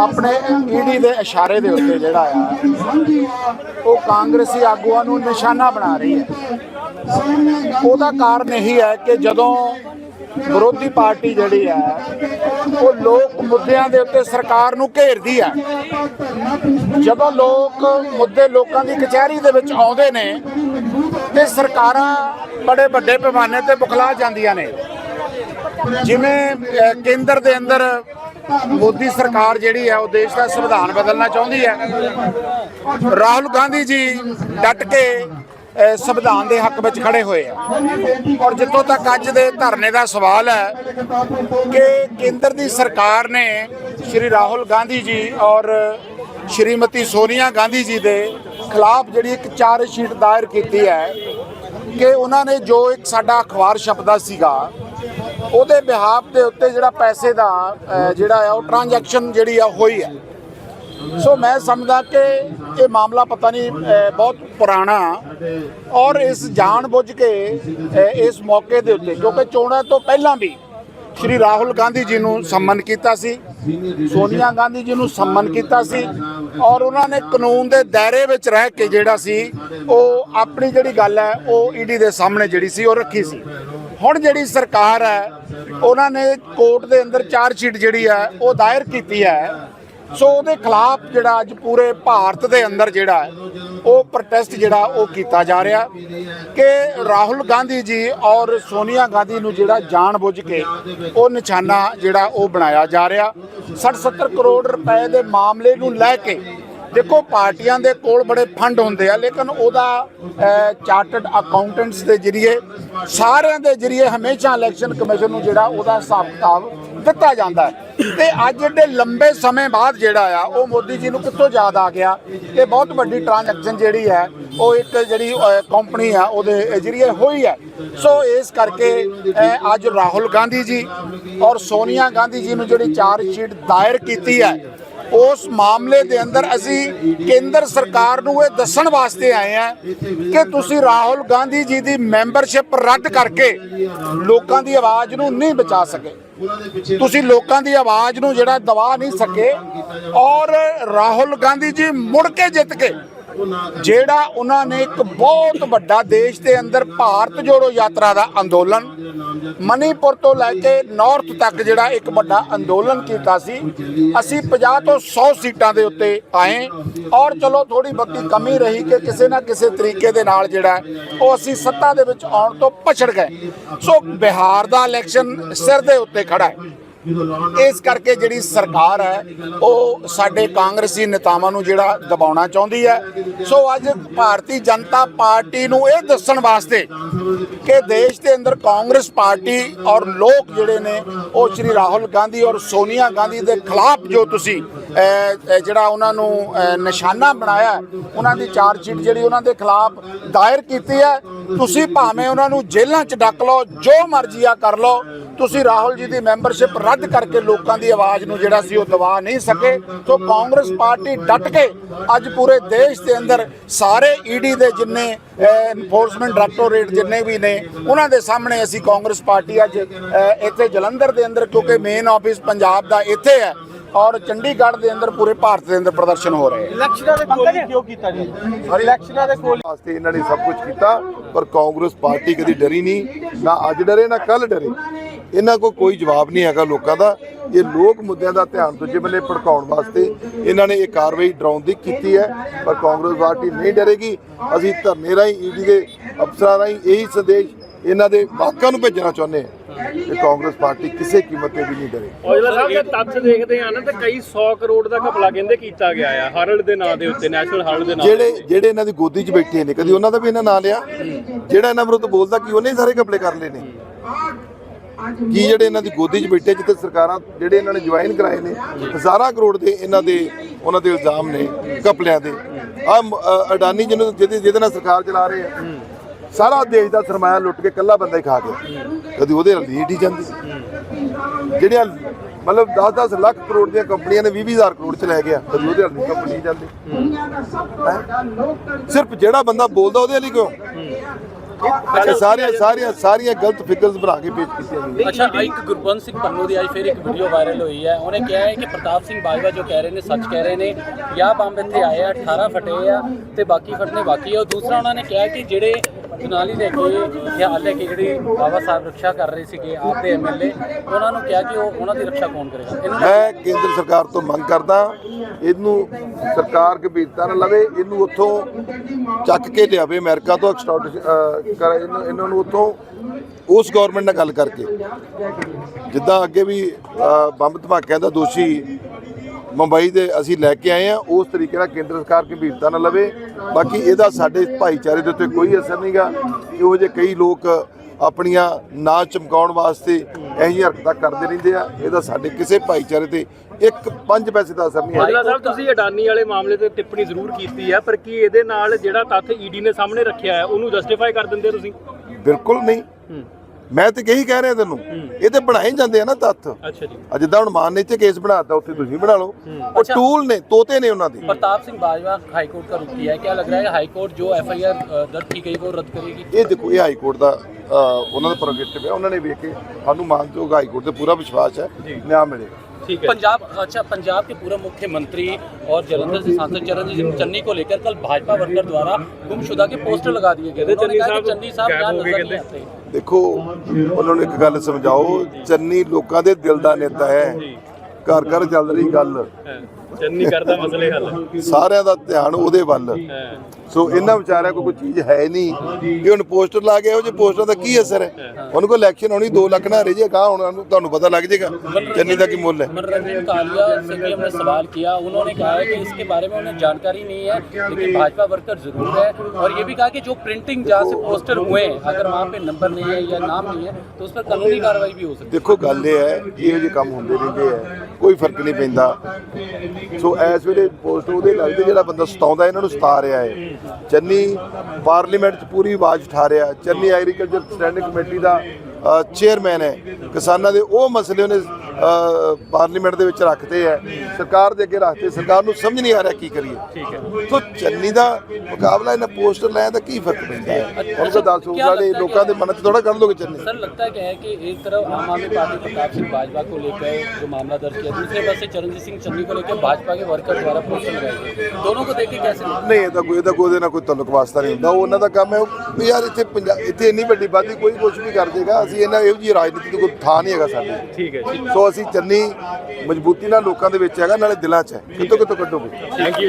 ਆਪਣੇ ਈਡੀ ਦੇ ਇਸ਼ਾਰੇ ਦੇ ਉੱਤੇ ਜਿਹੜਾ ਆ, ਉਹ ਕਾਂਗਰਸੀ ਆਗੂਆਂ ਨੂੰ ਨਿਸ਼ਾਨਾ ਬਣਾ ਰਹੀ ਹੈ। ਉਹਦਾ ਕਾਰਨ ਇਹੀ ਹੈ ਕਿ ਜਦੋਂ ਵਿਰੋਧੀ ਪਾਰਟੀ ਜਿਹੜੀ ਹੈ, ਉਹ ਲੋਕ ਮੁੱਦਿਆਂ ਦੇ ਉੱਤੇ ਸਰਕਾਰ ਨੂੰ ਘੇਰਦੀ ਹੈ। ਜਦੋਂ ਲੋਕ ਮੁੱਦੇ ਲੋਕਾਂ ਦੀ ਕਚਹਿਰੀ ਦੇ ਵਿੱਚ ਆਉਂਦੇ ਨੇ, ਤੇ ਸਰਕਾਰਾਂ ਬੜੇ ਵੱਡੇ ਪੈਮਾਨੇ ਤੇ ਬੁਖਲਾ ਜਾਂਦੀਆਂ ਨੇ। ਜਿਵੇਂ ਕੇਂਦਰ ਦੇ ਅੰਦਰ ਮੋਦੀ ਸਰਕਾਰ ਜਿਹੜੀ ਹੈ, ਉਹ ਦੇਸ਼ ਦਾ ਸੰਵਿਧਾਨ ਬਦਲਣਾ ਚਾਹੁੰਦੀ ਹੈ। ਰਾਹੁਲ ਗਾਂਧੀ ਜੀ ਡਟ ਕੇ ਸੰਵਿਧਾਨ ਦੇ ਹੱਕ ਵਿੱਚ ਖੜੇ ਹੋਏ ਆ। ਔਰ ਜਿੱਥੋਂ ਤੱਕ ਅੱਜ ਦੇ ਧਰਨੇ ਦਾ ਸਵਾਲ ਹੈ ਕਿ ਕੇਂਦਰ ਦੀ ਸਰਕਾਰ ਨੇ ਸ਼੍ਰੀ ਰਾਹੁਲ ਗਾਂਧੀ ਜੀ ਔਰ ਸ਼੍ਰੀਮਤੀ ਸੋਨੀਆ ਗਾਂਧੀ ਜੀ ਦੇ ਖਿਲਾਫ ਜਿਹੜੀ ਇੱਕ ਚਾਰਜ ਸ਼ੀਟ ਦਾਇਰ ਕੀਤੀ ਹੈ, ਕਿ ਉਹਨਾਂ ਨੇ ਜੋ ਇੱਕ ਸਾਡਾ ਅਖਬਾਰ ਛਪਦਾ ਸੀਗਾ ਉਹਦੇ ਬਿਹਾਫ ਦੇ ਉੱਤੇ ਜਿਹੜਾ ਪੈਸੇ ਦਾ ਜਿਹੜਾ ਆ, ਉਹ ਟ੍ਰਾਂਜੈਕਸ਼ਨ ਜਿਹੜੀ ਆ, ਹੋਈ ਹੈ ਸੋ ਮੈਂ ਸਮਝਦਾ ਕਿ ਇਹ ਮਾਮਲਾ ਪਤਾ ਨਹੀਂ ਬਹੁਤ ਪੁਰਾਣਾ ਔਰ ਇਸ ਜਾਣ ਬੁੱਝ ਕੇ ਇਸ ਮੌਕੇ ਦੇ ਉੱਤੇ, ਕਿਉਂਕਿ ਚੋਣਾਂ ਤੋਂ ਪਹਿਲਾਂ ਵੀ ਸ਼੍ਰੀ ਰਾਹੁਲ ਗਾਂਧੀ ਜੀ ਨੂੰ ਸੰਮਨ ਕੀਤਾ ਸੀ, ਸੋਨੀਆ ਗਾਂਧੀ ਜੀ ਨੂੰ ਸੰਮਨ ਕੀਤਾ ਸੀ, ਔਰ ਉਹਨਾਂ ਨੇ ਕਾਨੂੰਨ ਦੇ ਦਾਇਰੇ ਵਿੱਚ ਰਹਿ ਕੇ ਜਿਹੜਾ ਸੀ, ਉਹ ਆਪਣੀ ਜਿਹੜੀ ਗੱਲ ਹੈ, ਉਹ ਈਡੀ ਦੇ ਸਾਹਮਣੇ ਜਿਹੜੀ ਸੀ, ਉਹ ਰੱਖੀ ਸੀ। ਹੁਣ ਜਿਹੜੀ ਸਰਕਾਰ ਹੈ, ਉਹਨਾਂ ਨੇ ਕੋਰਟ ਦੇ ਅੰਦਰ ਚਾਰਜ ਸ਼ੀਟ ਜਿਹੜੀ ਹੈ, ਉਹ ਦਾਇਰ ਕੀਤੀ ਹੈ। ਸੋ ਉਹਦੇ ਖਿਲਾਫ ਜਿਹੜਾ ਅੱਜ ਪੂਰੇ ਭਾਰਤ ਦੇ ਅੰਦਰ ਜਿਹੜਾ ਉਹ ਪ੍ਰੋਟੈਸਟ ਜਿਹੜਾ ਉਹ ਕੀਤਾ ਜਾ ਰਿਹਾ ਕਿ ਰਾਹੁਲ ਗਾਂਧੀ ਜੀ ਔਰ ਸੋਨੀਆ ਗਾਂਧੀ ਨੂੰ ਜਿਹੜਾ ਜਾਣਬੁੱਝ ਕੇ ਉਹ ਨਿਸ਼ਾਨਾ ਜਿਹੜਾ ਉਹ ਬਣਾਇਆ ਜਾ ਰਿਹਾ। 60-70 ਕਰੋੜ ਰੁਪਏ ਦੇ ਮਾਮਲੇ ਨੂੰ ਲੈ ਕੇ ਦੇਖੋ, ਪਾਰਟੀਆਂ ਦੇ ਕੋਲ ਬੜੇ ਫੰਡ ਹੁੰਦੇ ਆ, ਲੇਕਿਨ ਉਹਦਾ ਚਾਰਟਰਡ ਅਕਾਊਂਟੈਂਟਸ ਦੇ ਜਰੀਏ, ਸਾਰਿਆਂ ਦੇ ਜਰੀਏ ਹਮੇਸ਼ਾ ਇਲੈਕਸ਼ਨ ਕਮਿਸ਼ਨ ਨੂੰ ਜਿਹੜਾ ਉਹਦਾ ਹਿਸਾਬ ਕਿਤਾਬ ਦਿੱਤਾ ਜਾਂਦਾ ਹੈ। ਤੇ ਅੱਜ ਏਡੇ ਲੰਬੇ ਸਮੇਂ ਬਾਅਦ ਜਿਹੜਾ ਆ, ਉਹ ਮੋਦੀ ਜੀ ਨੂੰ ਕਿੱਥੋਂ ਯਾਦ ਆ ਗਿਆ? ਕਿ ਬਹੁਤ ਵੱਡੀ ਟ੍ਰਾਂਜੈਕਸ਼ਨ ਜਿਹੜੀ ਹੈ, ਉਹ ਇੱਕ ਜਿਹੜੀ ਕੰਪਨੀ ਆ, ਉਹਦੇ ਜਰੀਏ ਹੋਈ ਹੈ। ਸੋ ਇਸ ਕਰਕੇ ਅੱਜ ਰਾਹੁਲ ਗਾਂਧੀ ਜੀ ਔਰ ਸੋਨੀਆ ਗਾਂਧੀ ਜੀ ਨੂੰ ਜਿਹੜੀ ਚਾਰਜ ਸ਼ੀਟ ਦਾਇਰ ਕੀਤੀ ਹੈ ਉਸ ਮਾਮਲੇ ਦੇ ਅੰਦਰ ਅਸੀਂ ਕੇਂਦਰ ਸਰਕਾਰ ਨੂੰ ਇਹ ਦੱਸਣ ਵਾਸਤੇ ਆਏ ਆ ਕਿ ਤੁਸੀਂ ਰਾਹੁਲ ਗਾਂਧੀ ਜੀ ਦੀ ਮੈਂਬਰਸ਼ਿਪ ਰੱਦ ਕਰਕੇ ਲੋਕਾਂ ਦੀ ਆਵਾਜ਼ ਨੂੰ ਨਹੀਂ ਬਚਾ ਸਕੇ। ਤੁਸੀਂ ਲੋਕਾਂ ਦੀ ਆਵਾਜ਼ ਨੂੰ ਜਿਹੜਾ ਦਬਾ ਨਹੀਂ ਸਕੇ ਔਰ ਰਾਹੁਲ ਗਾਂਧੀ ਜੀ ਮੁੜ ਕੇ ਜਿੱਤ ਕੇ ਜਿਹੜਾ ਉਹਨਾਂ ਨੇ ਇੱਕ ਬਹੁਤ ਵੱਡਾ ਦੇਸ਼ ਦੇ ਅੰਦਰ ਭਾਰਤ ਜੋੜੋ ਯਾਤਰਾ ਦਾ ਅੰਦੋਲਨ ਮਨੀਪੁਰ ਤੋਂ ਲੈ ਕੇ ਨਾਰਥ ਤੱਕ ਜਿਹੜਾ ਇੱਕ ਵੱਡਾ ਅੰਦੋਲਨ ਕੀਤਾ ਸੀ, ਅਸੀਂ 50 ਤੋਂ 100 ਸੀਟਾਂ ਦੇ ਉੱਤੇ ਆਏ ਔਰ ਚਲੋ ਥੋੜੀ ਬਹੁਤੀ ਕਮੀ ਰਹੀ ਕਿ ਕਿਸੇ ਨਾ ਕਿਸੇ ਤਰੀਕੇ ਦੇ ਨਾਲ ਜਿਹੜਾ ਉਹ ਅਸੀਂ ਸੱਤਾ ਦੇ ਵਿੱਚ ਆਉਣ ਤੋਂ ਪਛੜ ਗਏ। ਸੋ ਬਿਹਾਰ ਦਾ ਇਲੈਕਸ਼ਨ ਸਿਰ ਦੇ ਉੱਤੇ ਖੜਾ ਹੈ। ਇਸ ਕਰਕੇ ਜਿਹੜੀ ਸਰਕਾਰ ਹੈ, ਉਹ ਸਾਡੇ ਕਾਂਗਰਸੀ ਨੇਤਾਵਾਂ ਨੂੰ ਜਿਹੜਾ ਦਬਾਉਣਾ ਚਾਹੁੰਦੀ ਹੈ। ਸੋ ਅੱਜ ਭਾਰਤੀ ਜਨਤਾ ਪਾਰਟੀ ਨੂੰ ਇਹ ਦੱਸਣ ਵਾਸਤੇ ਕਿ ਦੇਸ਼ ਦੇ ਅੰਦਰ ਕਾਂਗਰਸ ਪਾਰਟੀ ਔਰ ਲੋਕ ਜਿਹੜੇ ਨੇ, ਉਹ ਸ਼੍ਰੀ ਰਾਹੁਲ ਗਾਂਧੀ ਔਰ ਸੋਨੀਆ ਗਾਂਧੀ ਦੇ ਖਿਲਾਫ ਜੋ ਤੁਸੀਂ ਜਿਹੜਾ ਉਹਨਾਂ ਨੂੰ ਨਿਸ਼ਾਨਾ ਬਣਾਇਆ, ਉਹਨਾਂ ਦੀ ਚਾਰਜ ਸ਼ੀਟ ਜਿਹੜੀ ਉਹਨਾਂ ਦੇ ਖਿਲਾਫ ਦਾਇਰ ਕੀਤੀ ਹੈ। ਤੁਸੀਂ ਭਾਵੇਂ ਉਹਨਾਂ ਨੂੰ ਜੇਲ੍ਹਾਂ 'ਚ ਡੱਕ ਲਓ, ਜੋ ਮਰਜ਼ੀ ਆ ਕਰ ਲਓ। ਤੁਸੀਂ ਰਾਹੁਲ ਜੀ ਦੀ ਮੈਂਬਰਸ਼ਿਪ ਰੱਦ ਕਰਕੇ ਲੋਕਾਂ ਦੀ ਆਵਾਜ਼ ਨੂੰ ਜਿਹੜਾ ਸੀ ਉਹ ਦਬਾ ਨਹੀਂ ਸਕੇ। ਸੋ ਕਾਂਗਰਸ ਪਾਰਟੀ ਡਟ ਕੇ ਅੱਜ ਪੂਰੇ ਦੇਸ਼ ਦੇ ਅੰਦਰ ਸਾਰੇ ਈਡੀ ਦੇ ਜਿੰਨੇ ਐਨਫੋਰਸਮੈਂਟ ਡਾਇਰੈਕਟੋਰੇਟ ਜਿੰਨੇ ਵੀ ਨੇ ਉਹਨਾਂ ਦੇ ਸਾਹਮਣੇ ਅਸੀਂ ਕਾਂਗਰਸ ਪਾਰਟੀ ਅੱਜ ਇੱਥੇ ਜਲੰਧਰ ਦੇ ਅੰਦਰ ਕਿਉਂਕਿ ਮੇਨ ਆਫਿਸ ਪੰਜਾਬ ਦਾ ਇੱਥੇ ਹੈ ਔਰ ਚੰਡੀਗੜ੍ਹ ਦੇ ਅੰਦਰ ਪੂਰੇ ਭਾਰਤ ਦੇ ਅੰਦਰ ਪ੍ਰਦਰਸ਼ਨ ਹੋ ਰਹੇ ਹੈ। ਇਲੈਕਸ਼ਨਾਂ ਦੇ ਕੋਲ ਹੀ ਕਿਉਂ ਕੀਤਾ ਜੀ? ਇਲੈਕਸ਼ਨਾਂ ਦੇ ਕੋਲ ਵਾਸਤੇ ਇਹਨਾਂ ਨੇ ਸਭ ਕੁਝ ਕੀਤਾ ਪਰ ਕਾਂਗਰਸ ਪਾਰਟੀ ਕਦੀ ਡਰੀ ਨਹੀਂ। ਨਾ ਅੱਜ ਡਰੇ ਨਾ ਕੱਲ ਡਰੇ। ਇਹਨਾਂ ਕੋਲ ਕੋਈ ਜਵਾਬ ਨਹੀਂ ਹੈਗਾ ਲੋਕਾਂ ਦਾ। ਇਹ ਲੋਕ ਮੁੱਦਿਆਂ ਦਾ ਧਿਆਨ ਦੂਜੇ ਬੰਨੇ ਭੜਕਾਉਣ ਵਾਸਤੇ ਇਹਨਾਂ ਨੇ ਇਹ ਕਾਰਵਾਈ ਡਰਾਉਣ ਦੀ ਕੀਤੀ ਹੈ ਪਰ ਕਾਂਗਰਸ ਪਾਰਟੀ ਨਹੀਂ ਡਰੇਗੀ। ਅਸੀਂ ਧਰਨੇ ਰਾਹੀਂ ਈਡੀ ਦੇ ਅਫਸਰਾਂ ਰਾਹੀਂ ਇਹੀ ਸੰਦੇਸ਼ ਇਹਨਾਂ ਦੇ ਵਾਕਾਂ ਨੂੰ ਭੇਜਣਾ ਚਾਹੁੰਦੇ ਹਾਂ ਕਿ ਕਾਂਗਰਸ ਪਾਰਟੀ ਕਿਸੇ ਕੀਮਤ ਤੇ ਵੀ ਨਹੀਂ ਡਰੇ। ਔਜਲਾ ਸਾਹਿਬ ਜੇ ਤੱਥ ਦੇਖਦੇ ਆ ਨਾ ਤੇ ਕਈ 100 ਕਰੋੜ ਦਾ ਘਪਲਾ ਕਹਿੰਦੇ ਕੀਤਾ ਗਿਆ ਆ ਹਰਲ ਦੇ ਨਾਂ ਦੇ ਉੱਤੇ ਨੈਸ਼ਨਲ ਹਰਲ ਦੇ ਨਾਂ। ਜਿਹੜੇ ਜਿਹੜੇ ਇਹਨਾਂ ਦੀ ਗੋਦੀ 'ਚ ਬੈਠੇ ਨੇ ਕਦੀ ਉਹਨਾਂ ਦਾ ਵੀ ਇਹਨਾਂ ਨਾਂ ਲਿਆ? ਜਿਹੜਾ ਇਹਨਾਂ ਵਿਰੁੱਧ ਬੋਲਦਾ ਕਿ ਉਹਨੇ ਸਾਰੇ ਕਪਲੇ ਕਰ ਲਏ ਨੇ? ਕੀ ਜਿਹੜੇ ਇਹਨਾਂ ਦੀ ਗੋਦੀ 'ਚ ਬੈਠੇ ਜਿੱਥੇ ਸਰਕਾਰਾਂ ਜਿਹੜੇ ਇਹਨਾਂ ਨੇ ਜੁਆਇਨ ਕਰਾਏ ਨੇ, ਹਜ਼ਾਰਾਂ ਕਰੋੜ ਦੇ ਇਹਨਾਂ ਦੇ, ਉਹਨਾਂ ਦੇ ਇਲਜ਼ਾਮ ਨੇ ਕਪਲਿਆਂ ਦੇ। ਆ ਅਡਾਨੀ ਜਿਹਨੂੰ ਜਿਹਦੇ ਜਿਹਦੇ ਨਾਲ ਸਰਕਾਰ ਚਲਾ ਰਹੇ ਆ, ਸਾਰਾ ਦੇਸ਼ ਦਾ ਸਰਮਾਇਆ ਲੁੱਟ ਕੇ ਕੱਲਾ ਬੰਦਾ ਹੀ ਖਾ ਗਿਆ। ਕਦੀ ਉਹਦੇ ਨਾਲ ਲੀਡ ਹੀ ਜਾਂਦੀ। ਜਿਹੜੀਆਂ, ਮਤਲਬ 10-10 ਲੱਖ ਕਰੋੜ ਦੀਆਂ ਕੰਪਨੀਆਂ ਨੇ 20-20000 ਕਰੋੜ ਚ ਲੈ ਗਿਆ, ਕਦੀ ਉਹਦੇ ਨਾਲ ਕੰਪਨੀ ਜਾਂਦੀ। ਹੈਂ? ਸਿਰਫ ਜਿਹੜਾ ਬੰਦਾ ਬੋਲਦਾ ਉਹਦੇ ਲਈ ਕਿਉਂ? ਇਹ ਸਾਰੀਆਂ ਸਾਰੀਆਂ ਸਾਰੀਆਂ ਗਲਤ ਫਿਗਰਸ ਬਣਾ ਕੇ ਪੇਸ਼ ਕੀਤੀਆਂ ਗਈਆਂ। ਅੱਛਾ ਇੱਕ ਗੁਰਬੰਸ ਸਿੰਘ ਪੰਨੂ ਦੀ ਅੱਜ ਫਿਰ ਇੱਕ ਵੀਡੀਓ ਵਾਇਰਲ ਹੋਈ ਹੈ। ਉਹਨੇ ਕਿਹਾ ਹੈ ਕਿ ਪ੍ਰਤਾਪ ਸਿੰਘ ਬਾਜਵਾ ਜੋ ਕਹਿ ਰਹੇ ਨੇ, ਸੱਚ ਕਹਿ ਰਹੇ ਨੇ ਯਾ ਬੰਬ ਇੱਥੇ ਆਏ ਆ 18 ਫਟੇ ਆ ਤੇ ਬਾਕੀ ਫਟਨੇ ਬਾਕੀ ਆ। ਦੂਸਰਾ ਉਹਨਾਂ ਨੇ ਕਿਹਾ ਕਿ ਜਿਹੜੇ ਜਨਾਲੀ ਲੈ ਕੇ ਖਿਆਲ ਲੈ ਕੇ ਜਿਹੜੀ ਬਾਬਾ ਸਾਹਿਬ ਰੱਖਿਆ ਕਰ ਰਹੇ ਸੀਗੇ ਆਪਦੇ ਐਮਐਲਏ ਉਹਨਾਂ ਨੂੰ ਕਿਹਾ ਕਿ ਉਹ ਉਹਨਾਂ ਦੀ ਰੱਖਿਆ ਕੌਣ ਕਰੇਗਾ? ਮੈਂ ਕੇਂਦਰ ਸਰਕਾਰ ਤੋਂ ਮੰਗ ਕਰਦਾ, ਇਹਨੂੰ ਸਰਕਾਰ ਗੰਭੀਰਤਾ ਨਾਲ ਲਵੇ, ਇਹਨੂੰ ਉੱਥੋਂ ਚੱਕ ਕੇ ਲਿਆਵੇ, ਅਮਰੀਕਾ ਤੋਂ ਐਕਸਟ੍ਰੈਕਟ ਇਹਨਾਂ ਨੂੰ ਉੱਥੋਂ ਉਸ ਗਵਰਨਮੈਂਟ ਨਾਲ ਗੱਲ ਕਰਕੇ। ਜਿੱਦਾਂ ਅੱਗੇ ਵੀ ਬੰਬ ਧਮਾਕਿਆਂ ਦਾ ਦੋਸ਼ੀ ਮੁੰਬਈ ਦੇ ਅਸੀਂ ਲੈ ਕੇ ਆਏ ਆ ਉਸ ਤਰੀਕੇ ਨਾਲ ਕੇਂਦਰ ਸਰਕਾਰ ਗੰਭੀਰਤਾ ਨਾਲ ਲਵੇ। ਬਾਕੀ ਇਹਦਾ ਸਾਡੇ ਭਾਈਚਾਰੇ ਦੇ ਉੱਤੇ ਕੋਈ ਅਸਰ ਨਹੀਂਗਾ ਇਹੋ ਜਿਹੇ ਕਈ ਲੋਕ ਆਪਣੀਆਂ ਨਾਂ ਚਮਕਾਉਣ ਵਾਸਤੇ ਇਹੋ ਜਿਹੀਆਂ ਹਰਕਤਾਂ ਕਰਦੇ ਰਹਿੰਦੇ ਆ। ਇਹਦਾ ਸਾਡੇ ਕਿਸੇ ਭਾਈਚਾਰੇ ਤੇ ਇੱਕ ਪੰਜ ਪੈਸੇ ਦਾ ਅਸਰ ਨਹੀਂ ਹੈ। ਸਾਹਿਬ ਤੁਸੀਂ ਅਡਾਨੀ ਵਾਲੇ ਮਾਮਲੇ ਤੇ ਟਿੱਪਣੀ ਜ਼ਰੂਰ ਕੀਤੀ ਹੈ ਪਰ ਕੀ ਇਹਦੇ ਨਾਲ ਜਿਹੜਾ ਤੱਥ ਈਡੀ ਨੇ ਸਾਹਮਣੇ ਰੱਖਿਆ ਹੈ ਉਹਨੂੰ ਜਸਟੀਫਾਈ ਕਰ ਦਿੰਦੇ ਤੁਸੀਂ? ਬਿਲਕੁਲ ਨਹੀਂ। ਮੈਂ ਤੇ ਕਹੀ ਕਹਿ ਰਿਹਾ ਤੈਨੂੰ ਇਹ ਤੇ ਬਣਾਏ ਜਾਂਦੇ ਆ ਨਾ ਤੱਥ ਅੱਛਾ ਜੀ ਆ ਜਿੱਦਾਂ ਹੁਣ ਮਾਨ ਨੇ ਇੱਥੇ ਕੇਸ ਬਣਾਤਾ ਉੱਥੇ ਤੁਸੀਂ ਬਣਾ ਲਓ ਉਹ ਟੂਲ ਨੇ ਤੋਤੇ ਨੇ ਉਹਨਾਂ ਦੇ प्रताप सिंह बाजवा हाईकोर्ट का रुख किया है क्या लग रहा है हाईकोर्ट जो एफआईआर दर्ज की गई वो रद्द करेगी ਇਹ ਦੇਖੋ ਇਹ ਹਾਈ ਕੋਰਟ ਦਾ ਅ, ਉਹਨਾਂ ਦਾ ਪ੍ਰੋਜੈਕਟ ਹੈ ਉਹਨਾਂ ਨੇ ਵੇਖ ਕੇ ਸਾਨੂੰ ਮਾਨਯੋਗ ਹਾਈ ਕੋਰਟ ਤੇ ਪੂਰਾ ਵਿਸ਼ਵਾਸ ਹੈ ਨਿਆਂ ਮਿਲੇਗਾ ਠੀਕ ਹੈ पंजाब अच्छा पंजाब के पूर्व मुख्यमंत्री और जलंधर से सांसद चरणजीत सिंह चन्नी को लेकर कल भाजपा वर्कर द्वारा गुमशुदा के पोस्टर लगा दिए गए थे चन्नी उन्होंने कहा कि साहब चन्नी साहब गायब यहाँ हो गए नजर नहीं कहते। आते ਦੇਖੋ ਉਹਨਾਂ ਨੂੰ ਇੱਕ ਗੱਲ ਸਮਝਾਓ ਚੰਨੀ ਲੋਕਾਂ ਦੇ ਦਿਲ ਦਾ ਨੇਤਾ ਹੈ ਘਰ ਘਰ ਚੱਲ ਰਹੀ ਗੱਲ ਹਾਂ, ਚੰਨੀ ਕਰਦਾ ਮਸਲੇ ਹੱਲ ਸਾਰਿਆਂ ਦਾ ਧਿਆਨ ਉਹਦੇ ਵੱਲ ਹਾਂ, ਸੋ ਇਹਨਾਂ ਵਿਚਾਰਿਆਂ ਕੋਲ ਕੋਈ ਚੀਜ਼ ਹੈ ਨਹੀਂ ਕਿ ਹੁਣ ਪੋਸਟਰ ਲਾ ਕੇ ਇਹੋ ਜਿਹੇ ਪੋਸਟਰਾਂ ਦਾ ਕੀ ਅਸਰ ਹੈ ਉਹਨਾਂ ਕੋਲ ਇਲੈਕਸ਼ਨ ਹੋਣੀ 2 ਲੱਖ ਨਾ ਰਹਿ ਜੇ ਕਹਾ ਹੁਣ ਉਹਨੂੰ- ਤੁਹਾਨੂੰ ਪਤਾ ਲੱਗ ਜਾਏਗਾ ਚੰਨੀ ਦਾ ਕੀ ਮੁੱਲ ਹੈ मनोरंजन कालिया से भी हमने सवाल किया उन्होंने कहा है कि इसके बारे में उन्हें जानकारी नहीं है लेकिन भाजपा वर्कर जरूर है और ये भी कहा कि जो प्रिंटिंग जहाँ से पोस्टर हुए हैं अगर वहाँ पे नंबर नहीं है या नाम नहीं है तो उस पर कानूनी कार्रवाई भी हो सकती ਦੇਖੋ ਗੱਲ ਇਹ ਹੈ ਕਿ ਇਹੋ ਜਿਹੇ ਕੰਮ ਹੁੰਦੇ ਰਹਿੰਦੇ ਆ ਕੋਈ ਫਰਕ ਨਹੀਂ ਪੈਂਦਾ ਸੋ ਇਸ ਵੇਲੇ ਪੋਸਟ ਉਹਦੇ ਲੱਗਦੇ ਜਿਹੜਾ ਬੰਦਾ ਸਤਾਉਂਦਾ ਇਹਨਾਂ ਨੂੰ ਸਤਾ ਰਿਹਾ ਹੈ ਚੰਨੀ ਪਾਰਲੀਮੈਂਟ 'ਚ ਪੂਰੀ ਆਵਾਜ਼ ਉਠਾ ਰਿਹਾ ਚੰਨੀ ਐਗਰੀਕਲਚਰ ਸਟੈਂਡਿੰਗ ਕਮੇਟੀ ਦਾ ਚੇਅਰਮੈਨ ਹੈ ਕਿਸਾਨਾਂ ਦੇ ਉਹ ਮਸਲੇ ਉਹਨੇ ਅ, ਪਾਰਲੀਮੈਂਟ ਦੇ ਵਿੱਚ ਰੱਖਦੇ ਆ ਸਰਕਾਰ ਦੇ ਅੱਗੇ ਰੱਖਦੇ ਸਰਕਾਰ ਨੂੰ ਸਮਝ ਨਹੀਂ ਆ ਰਿਹਾ ਕੀ ਕਰੀਏ ਠੀਕ ਹੈ ਸੋ ਚੰਨੀ ਦਾ ਮੁਕਾਬਲਾ ਇਹਨਾਂ ਪੋਸਟਰ ਲੈਣ ਦਾ ਕੀ ਫਰਕ ਪੈਂਦਾ ਹੈ ਹੁਣ ਤਾਂ ਦੱਸ क्या ਵਾਲੇ लगता है ਲੋਕਾਂ ਦੇ कि- ਮਨ 'ਚ ਥੋੜਾ ਕੱਢ ਲੋਗੇ ਚੰਨੀ सर लगता है क्या है कि एक तरफ आम आदमी पार्टी प्रताप सिंह बाजवा को लेकर जो मामला दर्ज किया दूसरे पास से चरणजीत सिंह चन्नी को लेकर भाजपा के वर्कर द्वारा पोस्टर लगाए गए दोनों को देख के कैसे लगता है? ਨਹੀਂ ਇਹਦਾ ਕੋਈ ਇਹਦਾ ਕੋਈ ਉਹਦੇ ਨਾਲ ਕੋਈ ਤਾਲੁਕ ਵਾਸਤਾ ਨਹੀਂ ਹੁੰਦਾ ਉਹ ਉਹਨਾਂ ਦਾ ਕੰਮ ਹੈ ਉਹ ਵੀ ਯਾਰ ਇੱਥੇ ਪੰਜਾਬ ਇੱਥੇ ਇੰਨੀ ਵੱਡੀ ਬਾਦੀ ਕੋਈ ਕੁਝ ਵੀ ਕਰ ਦੇਗਾ ਅਸੀਂ ਇਹਨਾਂ ਇਹੋ ਜਿਹੀ ਰਾਜਨੀਤੀ ਦਾ ਕੋਈ ਥਾਂ ਨਹੀਂ ਹੈਗਾ ਸਾਡੇ। ਠੀਕ ਹੈ ਜੀ। ਸੋ ਅਸੀਂ ਚੰਨੀ ਮਜ਼ਬੂਤੀ ਨਾਲ ਲੋਕਾਂ ਦੇ ਵਿੱਚ ਹੈਗਾ ਨਾਲੇ ਦਿਲਾਂ 'ਚ ਹੈ। ਕਿਤੋਂ ਕਿਤੋਂ ਕੱਢੋਗੇ? Thank you